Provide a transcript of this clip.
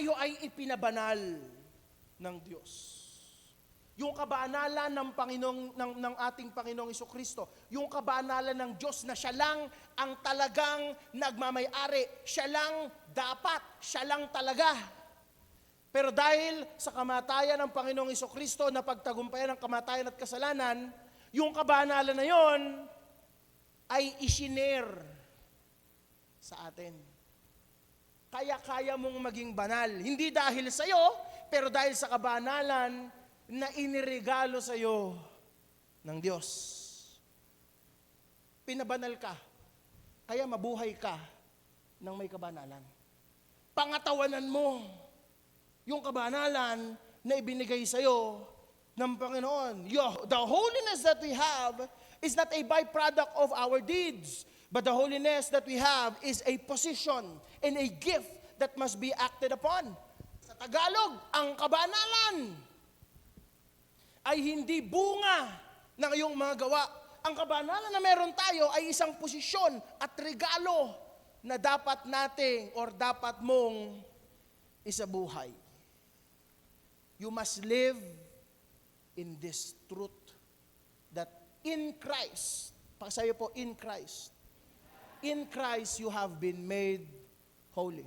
tayo ay ipinabanal ng Diyos. Yung kabanalan ng Panginoong ng, ng ating Panginoong Kristo, yung kabanalan ng Diyos na siya lang ang talagang nagmamay-ari, siya lang dapat, siya lang talaga. Pero dahil sa kamatayan ng Panginoong Kristo na pagtagumpayan ng kamatayan at kasalanan, yung kabanalan na yon ay isinare sa atin. Kaya kaya mong maging banal. Hindi dahil sa iyo, pero dahil sa kabanalan na iniregalo sa iyo ng Diyos. Pinabanal ka. Kaya mabuhay ka ng may kabanalan. Pangatawanan mo yung kabanalan na ibinigay sa iyo ng Panginoon. The holiness that we have is not a byproduct of our deeds, but the holiness that we have is a position and a gift that must be acted upon. Sa Tagalog, ang kabanalan ay hindi bunga ng iyong mga gawa. Ang kabanalan na meron tayo ay isang posisyon at regalo na dapat nating or dapat mong isabuhay. You must live in this truth that in Christ, pasayo po, in Christ, in Christ you have been made holy.